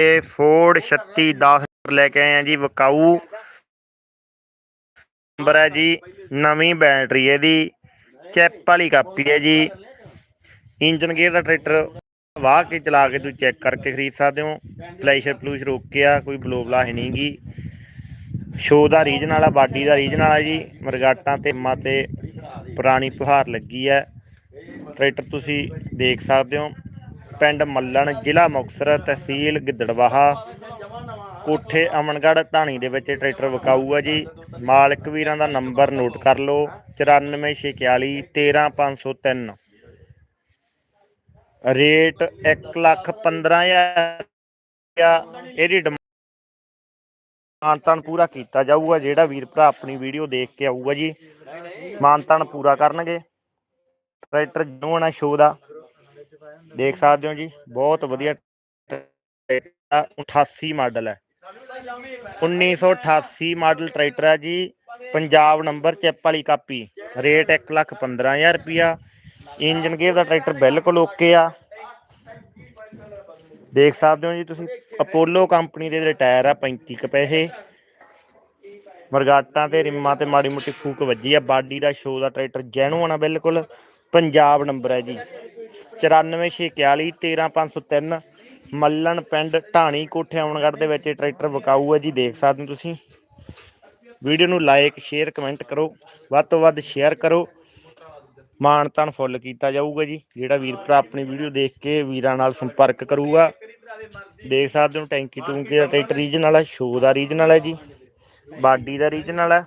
ਇਹ ਫੋਰਡ 3610 ਲੈ ਕੇ ਆਏ ਆ ਜੀ, ਵਕਾਊ ਨੰਬਰ ਹੈ ਜੀ, ਨਵੀਂ ਬੈਟਰੀ ਇਹਦੀ ਚੈਪ ਵਾਲੀ ਕਾਪੀ ਹੈ ਜੀ। ਇੰਜਨ ਗੇਅਰ ਦਾ ਟਰੈਕਟਰ ਵਾਹ ਕੇ ਚਲਾ ਕੇ ਤੁਸੀਂ ਚੈੱਕ ਕਰਕੇ ਖਰੀਦ ਸਕਦੇ ਹੋ। ਪਲੈਸ਼ਰ ਪਲੂਸ਼ ਰੋਕਿਆ ਕੋਈ ਬਲੋਬਲਾ ਹੈ ਨਹੀਂਗੀ ਸ਼ੋ ਦਾ ਰੀਜਨ ਵਾਲਾ, ਬਾਡੀ ਦਾ ਰੀਜਨ ਵਾਲਾ ਜੀ, ਮਰਗਾਟਾਂ ਤੇ ਮਾ ਤੇ ਪੁਰਾਣੀ ਪੁਹਾਰ ਲੱਗੀ ਹੈ। ਟਰੈਕਟਰ ਤੁਸੀਂ ਦੇਖ ਸਕਦੇ ਹੋ। ਪਿੰਡ ਮੱਲਣ, ਜ਼ਿਲ੍ਹਾ ਮੁਕਤਸਰ, ਤਹਿਸੀਲ ਗਿੱਦੜਵਾਹਾ। ਕੋਠੇ ਅਮਨਗੜ੍ਹ ਢਾਣੀ ਦੇ ਵਿੱਚ ਟਰੈਕਟਰ ਵਿਕਾਊ ਹੈ ਜੀ। ਮਾਲਕ ਵੀਰਾਂ ਦਾ ਨੰਬਰ ਨੋਟ ਕਰ ਲਓ 94641 13503 ਰੇਟ 115000 ਇਹਦੀ ਮਾਨਤਾਨ ਪੂਰਾ ਕੀਤਾ ਜਾਊਗਾ, ਜਿਹੜਾ ਵੀਰ ਭਰਾ ਆਪਣੀ ਵੀਡੀਓ ਦੇਖ ਕੇ ਆਊਗਾ ਜੀ। ਮਾਨਤਾਨ ਪੂਰਾ ਕਰਨਗੇ। ਟਰੈਕਟਰ ਜੋਣਾ ਸ਼ੋ ਦਾ। ਦੇਖ ਸਕਦੇ ਹੋ ਜੀ, ਬਹੁਤ ਵਧੀਆ 88 ਮਾਡਲ ਹੈ। 1988 ਮਾਡਲ ਟਰੈਕਟਰ ਹੈ ਜੀ, ਪੰਜਾਬ ਨੰਬਰ ਚੈਪ ਵਾਲੀ ਕਾਪੀ, ਰੇਟ 115000 ਰੁਪਿਆ ਇੰਜਨ ਗੇਅਰ ਦਾ ਟਰੈਕਟਰ ਬਿਲਕੁਲ ਓਕੇ ਆ। ਦੇਖ ਸਕਦੇ ਹੋ ਜੀ ਤੁਸੀਂ, ਅਪੋਲੋ ਕੰਪਨੀ ਦੇ ਜਿਹੜੇ ਟਾਇਰ ਆ 35 ਕ ਪੈਸੇ। ਮਰਗਾਟਾਂ ਤੇ ਰਿੰਮਾਂ ਤੇ ਮਾੜੀ ਮੋਟੀ ਫੂਕ ਵੱਜੀ ਆ, ਬਾਡੀ ਦਾ ਸ਼ੋ ਦਾ ਟਰੈਕਟਰ ਜੈਨੂਅਨ ਆ ਬਿਲਕੁਲ। ਪੰਜਾਬ ਨੰਬਰ ਹੈ ਜੀ। 94641 13503 ਮੱਲਣ ਪਿੰਡ ਢਾਣੀ ਕੋਠੇ ਆਉਣਗੜ ਦੇ ਵਿੱਚ ਇਹ ਟਰੈਕਟਰ ਵਿਕਾਊ ਹੈ ਜੀ, ਦੇਖ ਸਕਦੇ ਹੋ ਤੁਸੀਂ। ਵੀਡੀਓ ਨੂੰ ਲਾਈਕ ਸ਼ੇਅਰ, ਕਮੈਂਟ ਕਰੋ, ਵੱਧ ਤੋਂ ਵੱਧ ਸ਼ੇਅਰ ਕਰੋ। ਮਾਣ ਤਾਣ ਫੁੱਲ ਕੀਤਾ ਜਾਊਗਾ ਜੀ, ਜਿਹੜਾ ਵੀਰ ਭਰਾ ਆਪਣੀ ਵੀਡੀਓ ਦੇਖ ਕੇ ਵੀਰਾਂ ਨਾਲ ਸੰਪਰਕ ਕਰੂਗਾ। ਦੇਖ ਸਕਦੇ ਹੋ ਟੈਂਕੀ ਟੂੰਕੀ ਦਾ ਟਰੈਕਟਰ ਰੀਜਨਲ ਹੈ ਸ਼ੋ ਦਾ ਰੀਜਨਲ ਹੈ ਜੀ, ਬਾਡੀ ਦਾ ਰੀਜਨਲ ਹੈ।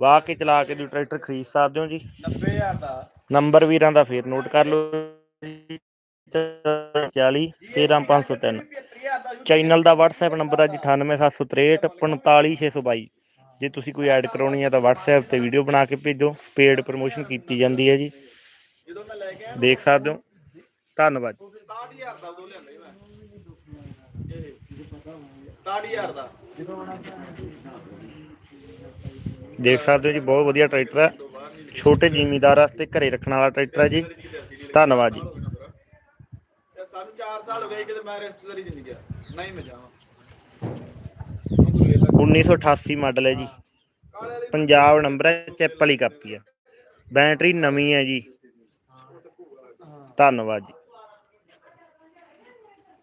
ਵਾਹ ਕੇ ਚਲਾ ਕੇ ਤੁਸੀਂ ਟਰੈਕਟਰ ਖਰੀਦ ਸਕਦੇ ਹੋ ਜੀ। 90000 ਦਾ। ਨੰਬਰ ਵੀਰਾਂ ਦਾ ਫੇਰ ਨੋਟ ਕਰ ਲਓ ਜੀ। 40 13503 ਚੈਨਲ ਦਾ WhatsApp ਨੰਬਰ ਹੈ ਜੀ 98763 45622 ਜੇ ਤੁਸੀਂ ਕੋਈ ਐਡ ਕਰਾਉਣੀ ਹੈ ਤਾਂ WhatsApp ਤੇ ਵੀਡੀਓ ਬਣਾ ਕੇ ਭੇਜੋ। ਪੇਡ ਪ੍ਰੋਮੋਸ਼ਨ ਕੀਤੀ ਜਾਂਦੀ ਹੈ ਜੀ। ਦੇਖ ਸਕਦੇ ਹੋ। ਧੰਨਵਾਦ। 67000 ਦਾ ਉਦੋਂ ਲਿਆਂਦਾ ਸੀ ਮੈਂ। 67000 ਦਾ। ਦੇਖ ਸਕਦੇ ਹੋ ਜੀ, ਬਹੁਤ ਵਧੀਆ ਟਰੈਕਟਰ ਹੈ। ਛੋਟੇ ਜ਼ਿਮੀਦਾਰ ਵਾਸਤੇ ਘਰੇ ਰੱਖਣ ਵਾਲਾ ਟਰੈਕਟਰ ਹੈ ਜੀ। ਧੰਨਵਾਦ ਜੀ। ਤੇ ਸਾਨੂੰ 4 ਸਾਲ ਹੋ ਗਏ ਕਿਤੇ ਮੈਂ ਰਿਸ਼ਤੇਦਾਰੀ ਚ ਨਹੀਂ ਗਿਆ ਨਹੀਂ ਮੈਂ ਜਾਵਾਂ 1988 ਮਾਡਲ ਹੈ ਜੀ। ਪੰਜਾਬ ਨੰਬਰ ਹੈ ਚੈਪ ਵਾਲੀ ਕਾਪੀ ਹੈ। ਬੈਟਰੀ ਨਵੀਂ ਹੈ ਜੀ। ਧੰਨਵਾਦ ਜੀ।